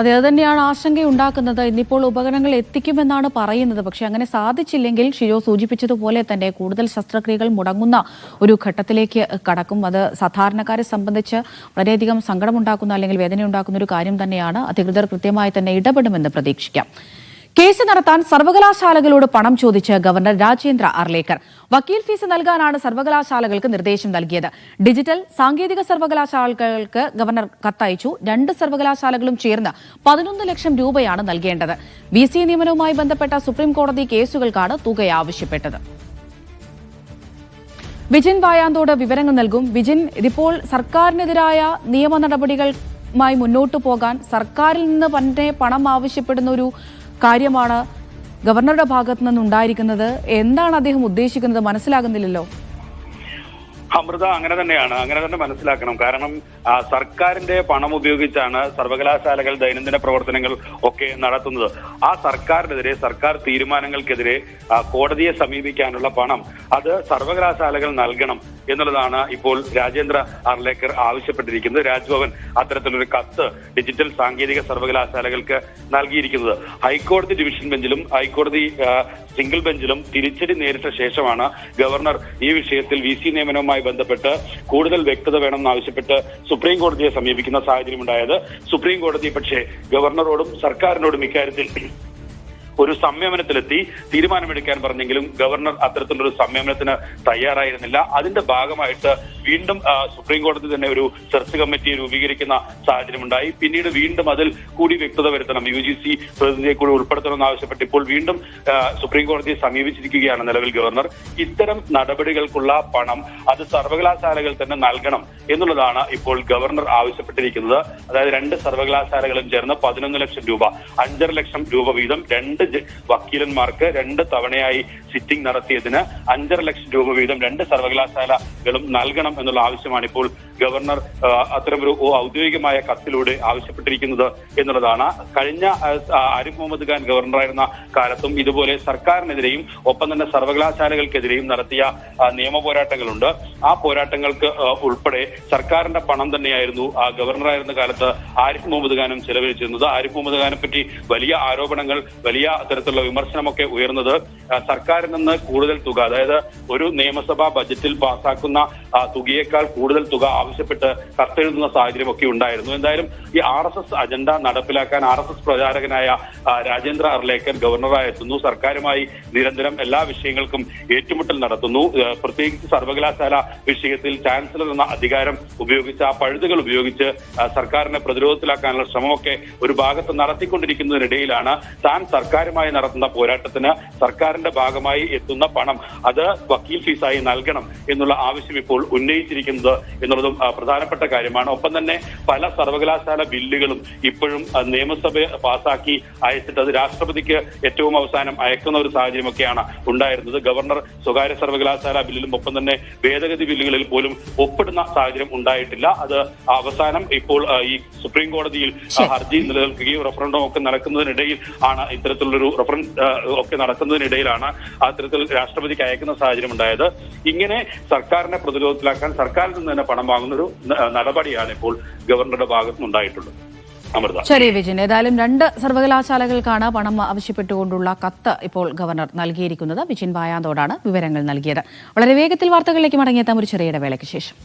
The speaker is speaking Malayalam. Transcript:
അതെ അത് തന്നെയാണ് ആശങ്കയുണ്ടാക്കുന്നത്. ഇന്നിപ്പോൾ ഉപകരണങ്ങൾ എത്തിക്കുമെന്നാണ് പറയുന്നത്. പക്ഷെ അങ്ങനെ സാധിച്ചില്ലെങ്കിൽ ഷിജോ സൂചിപ്പിച്ചതുപോലെ തന്നെ കൂടുതൽ ശസ്ത്രക്രിയകൾ മുടങ്ങുന്ന ഒരു ഘട്ടത്തിലേക്ക് കടക്കും. അത് സാധാരണക്കാരെ സംബന്ധിച്ച് വളരെയധികം സങ്കടമുണ്ടാക്കുന്ന അല്ലെങ്കിൽ വേദനയുണ്ടാക്കുന്ന ഒരു കാര്യം തന്നെയാണ്. അധികൃതർ കൃത്യമായി തന്നെ ഇടപെടുമെന്ന് പ്രതീക്ഷിക്കാം. കേസ് നടത്താൻ സർവകലാശാലകളോട് പണം ചോദിച്ച് ഗവർണർ രാജേന്ദ്ര അർലേക്കർ വക്കീൽ ഫീസ് നൽകാനാണ് സർവകലാശാലകൾക്ക് നിർദ്ദേശം നൽകിയത്. ഡിജിറ്റൽ സാങ്കേതിക സർവകലാശാലകൾക്ക് ഗവർണർ കത്തയച്ചു. രണ്ട് സർവകലാശാലകളും ചേർന്ന് പതിനൊന്ന് ലക്ഷം രൂപയാണ് നൽകേണ്ടത്. വി സി നിയമനവുമായി ബന്ധപ്പെട്ട സുപ്രീം കോടതി കേസുകൾക്കാണ് തുക ആവശ്യപ്പെട്ടത്. വിജിൻ വായാന്തോട് വിവരങ്ങൾ നൽകും. വിജിൻ ഇതിപ്പോൾ സർക്കാരിനെതിരായ നിയമ നടപടികളുമായി മുന്നോട്ടു പോകാൻ സർക്കാരിൽ നിന്ന് തന്നെ പണം ആവശ്യപ്പെടുന്ന ഒരു കാര്യമാണ് ഗവർണറുടെ ഭാഗത്തു നിന്നുണ്ടായിരിക്കുന്നത്. എന്താണ് അദ്ദേഹം ഉദ്ദേശിക്കുന്നത്? മനസ്സിലാകുന്നില്ലല്ലോ. അമൃത അങ്ങനെ തന്നെയാണ്. അങ്ങനെ തന്നെ മനസ്സിലാക്കണം. കാരണം സർക്കാരിന്റെ പണം ഉപയോഗിച്ചാണ് സർവകലാശാലകൾ ദൈനംദിന പ്രവർത്തനങ്ങൾ ഒക്കെ നടത്തുന്നത്. ആ സർക്കാരിനെതിരെ സർക്കാർ തീരുമാനങ്ങൾക്കെതിരെ കോടതിയെ സമീപിക്കാനുള്ള പണം അത് സർവകലാശാലകൾ നൽകണം എന്നുള്ളതാണ് ഇപ്പോൾ രാജേന്ദ്ര അർലേക്കർ ആവശ്യപ്പെട്ടിരിക്കുന്നത്. രാജ്ഭവൻ അത്തരത്തിലൊരു കത്ത് ഡിജിറ്റൽ സാങ്കേതിക സർവകലാശാലകൾക്ക് നൽകിയിരിക്കുന്നത്. ഹൈക്കോടതി ഡിവിഷൻ ബെഞ്ചിലും ഹൈക്കോടതി സിംഗിൾ ബെഞ്ചിലും തിരിച്ചടി നേരിട്ട ശേഷമാണ് ഗവർണർ ഈ വിഷയത്തിൽ വി സി നിയമനവുമായി ബന്ധപ്പെട്ട് കൂടുതൽ വ്യക്തത വേണമെന്നാവശ്യപ്പെട്ട് സുപ്രീം കോടതിയെ സമീപിക്കുന്ന സാഹചര്യമുണ്ടായത് സുപ്രീം കോടതി പക്ഷേ ഗവർണറോടും സർക്കാരിനോടും ഇക്കാര്യത്തിൽ ഒരു സംയമനത്തിലെത്തി തീരുമാനമെടുക്കാൻ പറഞ്ഞെങ്കിലും ഗവർണർ അത്തരത്തിലൊരു സംയമനത്തിന് തയ്യാറായിരുന്നില്ല. അതിന്റെ ഭാഗമായിട്ട് വീണ്ടും സുപ്രീം കോടതി തന്നെ ഒരു സെർച്ച് കമ്മിറ്റി രൂപീകരിക്കുന്ന സാഹചര്യമുണ്ടായി. പിന്നീട് വീണ്ടും അതിൽ കൂടി വ്യക്തത വരുത്തണം. യു ജി സി പ്രതിനിധിയെ കൂടി ഉൾപ്പെടുത്തണമെന്ന് ആവശ്യപ്പെട്ട് ഇപ്പോൾ വീണ്ടും സുപ്രീം കോടതിയെ സമീപിച്ചിരിക്കുകയാണ് നിലവിൽ ഗവർണർ. ഇത്തരം നടപടികൾക്കുള്ള പണം അത് സർവകലാശാലകൾ തന്നെ നൽകണം എന്നുള്ളതാണ് ഇപ്പോൾ ഗവർണർ ആവശ്യപ്പെട്ടിരിക്കുന്നത്. അതായത് രണ്ട് സർവകലാശാലകളും ചേർന്ന് പതിനൊന്ന് ലക്ഷം രൂപ അഞ്ചര ലക്ഷം രൂപ വീതം രണ്ട് വക്കീലന്മാർക്ക് രണ്ട് തവണയായി സിറ്റിംഗ് നടത്തിയതിന് അഞ്ചര ലക്ഷം രൂപ വീതം രണ്ട് സർവകലാശാലകളും നൽകണം എന്നുള്ള ആവശ്യമാണ് ഇപ്പോൾ ഗവർണർ അത്തരമൊരു ഔദ്യോഗികമായ കത്തിലൂടെ ആവശ്യപ്പെട്ടിരിക്കുന്നത് എന്നുള്ളതാണ്. കഴിഞ്ഞ ആരിഫ് മുഹമ്മദ് ഖാൻ ഗവർണറായിരുന്ന കാലത്തും ഇതുപോലെ സർക്കാരിനെതിരെയും ഒപ്പം തന്നെ സർവകലാശാലകൾക്കെതിരെയും നടത്തിയ നിയമ പോരാട്ടങ്ങളുണ്ട്. ആ പോരാട്ടങ്ങൾക്ക് ഉൾപ്പെടെ സർക്കാരിന്റെ പണം തന്നെയായിരുന്നു ആ ഗവർണറായിരുന്ന കാലത്ത് ആരിഫ് മുഹമ്മദ് ഖാനും ചെലവഴിച്ചിരുന്നത്. ആരിഫ് മുഹമ്മദ് ഖാനെ പറ്റി വലിയ ആരോപണങ്ങൾ വലിയ തരത്തിലുള്ള വിമർശനമൊക്കെ ഉയർന്നത് സർക്കാരിൽ നിന്ന് കൂടുതൽ തുക അതായത് ഒരു നിയമസഭാ ബജറ്റിൽ പാസാക്കുന്ന തുകയേക്കാൾ കൂടുതൽ തുക ആവശ്യപ്പെട്ട് കത്തെഴുതുന്ന സാഹചര്യമൊക്കെ ഉണ്ടായിരുന്നു. എന്തായാലും ഈ ആർ എസ് എസ് അജണ്ട നടപ്പിലാക്കാൻ ആർ എസ് എസ് പ്രചാരകനായ രാജേന്ദ്ര അർലേക്കർ ഗവർണറായി എത്തുന്നു സർക്കാരുമായി നിരന്തരം എല്ലാ വിഷയങ്ങൾക്കും ഏറ്റുമുട്ടൽ നടത്തുന്നു. പ്രത്യേകിച്ച് സർവകലാശാല വിഷയത്തിൽ ചാൻസലർ എന്ന അധികാരം ഉപയോഗിച്ച് ആ പഴുതുകൾ ഉപയോഗിച്ച് സർക്കാരിനെ പ്രതിരോധത്തിലാക്കാനുള്ള ശ്രമമൊക്കെ ഒരു ഭാഗത്ത് നടത്തിക്കൊണ്ടിരിക്കുന്നതിനിടയിലാണ് താൻ സർക്കാരുമായി നടത്തുന്ന പോരാട്ടത്തിന് സർക്കാരിന്റെ ഭാഗമായി എത്തുന്ന പണം അത് വക്കീൽ ഫീസായി നൽകണം എന്നുള്ള ആവശ്യം ഇപ്പോൾ ഉന്നയിച്ചിരിക്കുന്നത് എന്നുള്ളതും പ്രധാനപ്പെട്ട കാര്യമാണ്. ഒപ്പം തന്നെ പല സർവകലാശാല ബില്ലുകളും ഇപ്പോഴും നിയമസഭ പാസാക്കി അയച്ചിട്ട് അത് രാഷ്ട്രപതിക്ക് ഏറ്റവും അവസാനം അയക്കുന്ന ഒരു സാഹചര്യമൊക്കെയാണ് ഉണ്ടായിരുന്നത്. ഗവർണർ സ്വകാര്യ സർവകലാശാല ബില്ലിലും ഒപ്പം തന്നെ ഭേദഗതി ബില്ലുകളിൽ പോലും ഒപ്പിടുന്ന സാഹചര്യം ഉണ്ടായിട്ടില്ല. അത് അവസാനം ഇപ്പോൾ ഈ സുപ്രീം കോടതിയിൽ ഹർജി നിലനിൽക്കുകയും റഫറൻഡം ഒക്കെ നടക്കുന്നതിനിടയിൽ ആണ് ഇത്തരത്തിലുള്ളൊരു റഫറൻസ് ഒക്കെ നടക്കുന്നതിനിടയിലാണ് അത്തരത്തിൽ രാഷ്ട്രപതിക്ക് അയക്കുന്ന സാഹചര്യം ഉണ്ടായത്. ഇങ്ങനെ സർക്കാരിനെ പ്രതിരോധത്തിലാക്കാൻ സർക്കാരിൽ നിന്ന് തന്നെ പണം വാങ്ങുന്ന ഒരു നടപടിയാണ് ഇപ്പോൾ ഗവർണറുടെ ഭാഗത്ത് നിന്നുണ്ടായിട്ടുള്ളത്. ശരി വിജിൻ. ഏതായാലും രണ്ട് സർവകലാശാലകൾക്കാണ് പണം ആവശ്യപ്പെട്ടുകൊണ്ടുള്ള കത്ത് ഇപ്പോൾ ഗവർണർ നൽകിയിരിക്കുന്നത്. വിജിൻ വായാന്തോടാണ് വിവരങ്ങൾ നൽകിയത്. വളരെ വേഗത്തിൽ വാർത്തകളിലേക്ക് മടങ്ങിയെത്താം. ഒരു ചെറിയ ഇടവേളയ്ക്ക് ശേഷം.